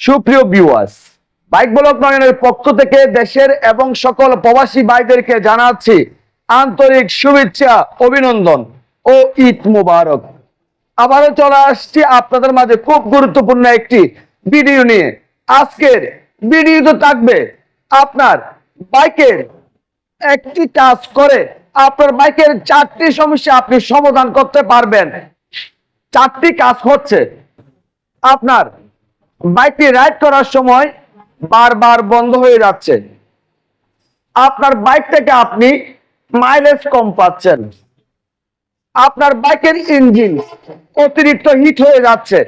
সুপ্রিয় viewers bike block নয়নের পক্ষ থেকে দেশের এবং সকল প্রবাসী ভাইদেরকে জানাচ্ছি আন্তরিক শুভেচ্ছা, অভিনন্দন ও ঈদ মুবারক। আবারও চলে আসছি আপনাদের মাঝে খুব গুরুত্বপূর্ণ একটি ভিডিও নিয়ে। আজকের ভিডিও তো থাকবে আপনার বাইকের একটি কাজ করে। আপনার বাইকের চারটি সমস্যা আপনি সমাধান করতে পারবেন। চারটি কাজ হচ্ছে আপনার বাইকটি রাইড করার সময় বারবার বন্ধ হয়ে যাচ্ছে। আপনার বাইক থেকে আপনি মাইলেজ কম পাচ্ছেন। আপনার বাইকের ইঞ্জিন অতিরিক্ত হিট হয়ে যাচ্ছে।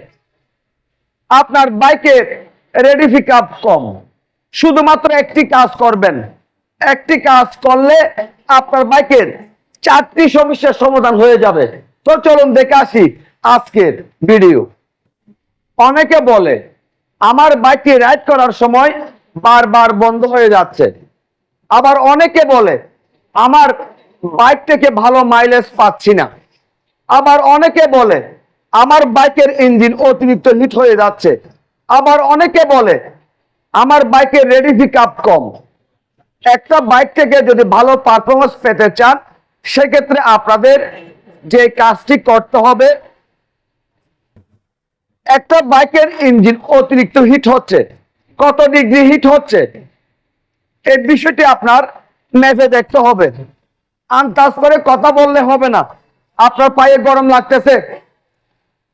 আপনার বাইকের রেডি পিক আপ কম। শুধুমাত্র একটি কাজ করবেন। একটি কাজ করলে আপনার বাইকের চারটি সমস্যার সমাধান হয়ে যাবে। তো চলুন দেখে আসি আজকের ভিডিও। অনেকে বলে আমার বাইকটি রাইড করার সময় বারবার বন্ধ হয়ে যাচ্ছে। আবার অনেকে বলে, আমার বাইক থেকে ভালো মাইলেজ পাচ্ছি না। আবার অনেকে বলে, আমার বাইকের ইঞ্জিন অতিরিক্ত হিট হয়ে যাচ্ছে। আবার অনেকে বলে, আমার বাইকের রেডি পিক আপ কম। একটা বাইক থেকে যদি ভালো পারফরমেন্স পেতে চান, সেক্ষেত্রে আপনাদের যে কাজটি করতে হবে একটা বাইকের ইঞ্জিন অতিরিক্ত হিট হচ্ছে। কত ডিগ্রি হিট হচ্ছে? এই বিষয়টি আপনার মেপে দেখতে হবে। আন্দাজ করে কথা বললে হবে না। আপনার পায়ে গরম লাগতেছে।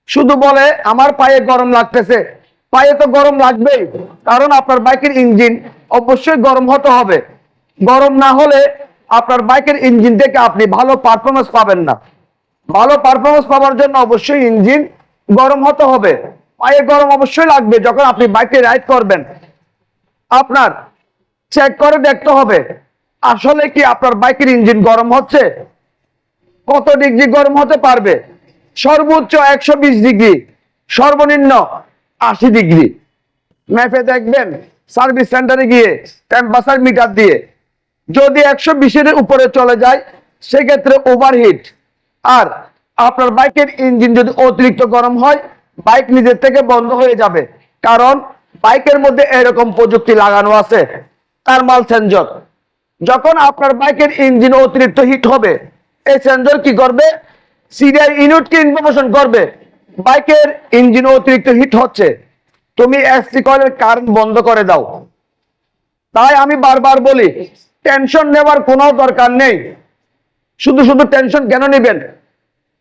শুধু বলে, আমার পায়ে গরম লাগতেছে। পায়ে তো গরম লাগবেই, কারণ আপনার বাইকের ইঞ্জিন অবশ্যই গরম হতে হবে। গরম না হলে আপনার বাইকের ইঞ্জিন থেকে আপনি ভালো পারফরমেন্স পাবেন না। ভালো পারফরমেন্স পাওয়ার জন্য অবশ্যই ইঞ্জিন গরম হতে হবে। পায়ে গরম অবশ্যই লাগবে যখন আপনি বাইকে রাইড করবেন। আপনার চেক করে দেখতে হবে, আসলে কি আপনার বাইকের ইঞ্জিন গরম হচ্ছে? কত ডিগ্রি গরম হতে পারবে? সর্বোচ্চ একশো বিশ ডিগ্রি, সর্বনিম্ন আশি ডিগ্রি। ম্যাপে দেখবেন, সার্ভিস সেন্টারে গিয়ে টেম্পারেচার মিটার দিয়ে যদি একশো বিশের উপরে চলে যায়, সেক্ষেত্রে ওভারহিট আর আপনার বাইকের ইঞ্জিন যদি অতিরিক্ত গরম হয়, বাইক নিজের থেকে বন্ধ হয়ে যাবে। কারণ বাইকের মধ্যে এরকম প্রযুক্তি লাগানো আছে। থার্মাল সেন্সর যখন আপনার বাইকের ইঞ্জিন অতিরিক্ত হিট হবে, এই সেন্সর কি করবে? সিরিয়াল ইউনিটকে ইনফরমেশন করবে, বাইকের ইঞ্জিন অতিরিক্ত হিট হচ্ছে। তুমি এসটি কয়েলের কারেন্ট বন্ধ করে দাও। তাই আমি বারবার বলি টেনশন নেওয়ার কোনো দরকার নেই। শুধু শুধু টেনশন কেন নেবেন?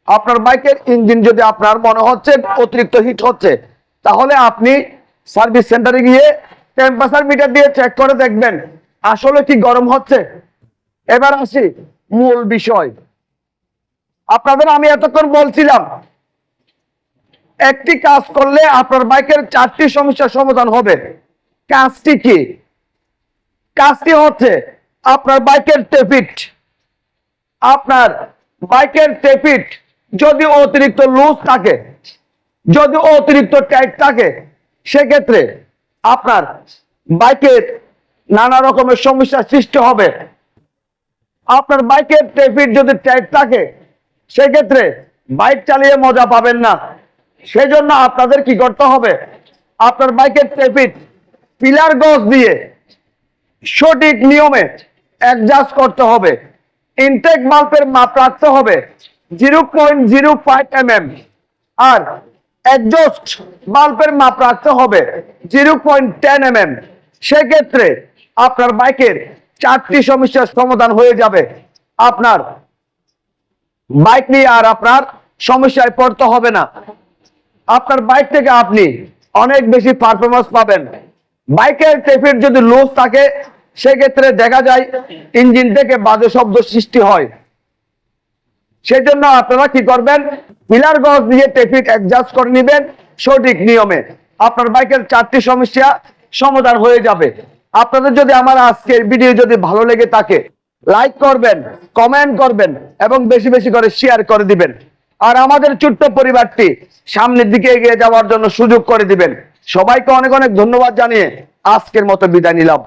আপনার বাইকের ইঞ্জিন যদি আপনার মনে হচ্ছে অতিরিক্ত হিট হচ্ছে, তাহলে আপনি সার্ভিস সেন্টারে গিয়ে টেম্পারেচার মিটার দিয়ে চেক করে দেখবেন, আসলে কি গরম হচ্ছে? এবার আসি মূল বিষয়। আপনাদের আমি এতক্ষণ বলছিলাম, একটি কাজ করলে আপনার বাইকের চারটি সমস্যার সমাধান হবে। কাজটি কি? কাজটি হচ্ছে আপনার বাইকের টেপিট আপনার বাইকের টেপিট যদি অতিরিক্ত লুজ থাকে, যদি অতিরিক্ত টাইট থাকে, সেক্ষেত্রে আপনার বাইকের নানা রকমের সমস্যার সৃষ্টি হবে। আপনার বাইকের টেপিট যদি টাইট থাকে, সেক্ষেত্রে বাইক চালিয়ে মজা পাবেন না। সেজন্য আপনাদের কি করতে হবে? আপনার বাইকের টেপিট পিলার গজ দিয়ে সঠিক নিয়মে অ্যাডজাস্ট করতে হবে। ইনটেক বাল্বের মাপ রাখতে হবে। Zero point zero five M R adjust বাল্বের মাপ রাখতে হবে জিরো পয়েন্ট টেন এম সেক্ষেত্রে আপনার বাইকের চারটি সমস্যার সমাধান হয়ে যাবে। আপনার বাইক নিয়ে আর আপনার সমস্যায় পড়তে হবে না। আপনার বাইক থেকে আপনি অনেক বেশি পারফরমেন্স পাবেন। বাইকের টেপের যদি লুজ থাকে, সেক্ষেত্রে দেখা যায় ইঞ্জিন থেকে বাজে শব্দ সৃষ্টি হয়। সেজন্য আপনারা কি করবেন? পিলার গজ দিয়ে টেফিট অ্যাডজাস্ট করে নেবেন সঠিক নিয়মে। আপনার বাইকের চারটি সমস্যা সমাধান হয়ে যাবে। আপনাদের যদি আমার আজকের ভিডিও যদি ভালো লেগে থাকে লাইক করবেন কমেন্ট করবেন এবং বেশি বেশি করে শেয়ার করে দিবেন। আর আমাদের ছোট্ট পরিবারটি সামনের দিকে এগিয়ে যাওয়ার জন্য সুযোগ করে দিবেন। সবাইকে অনেক অনেক ধন্যবাদ জানিয়ে আজকের মতো বিদায় নিলাম।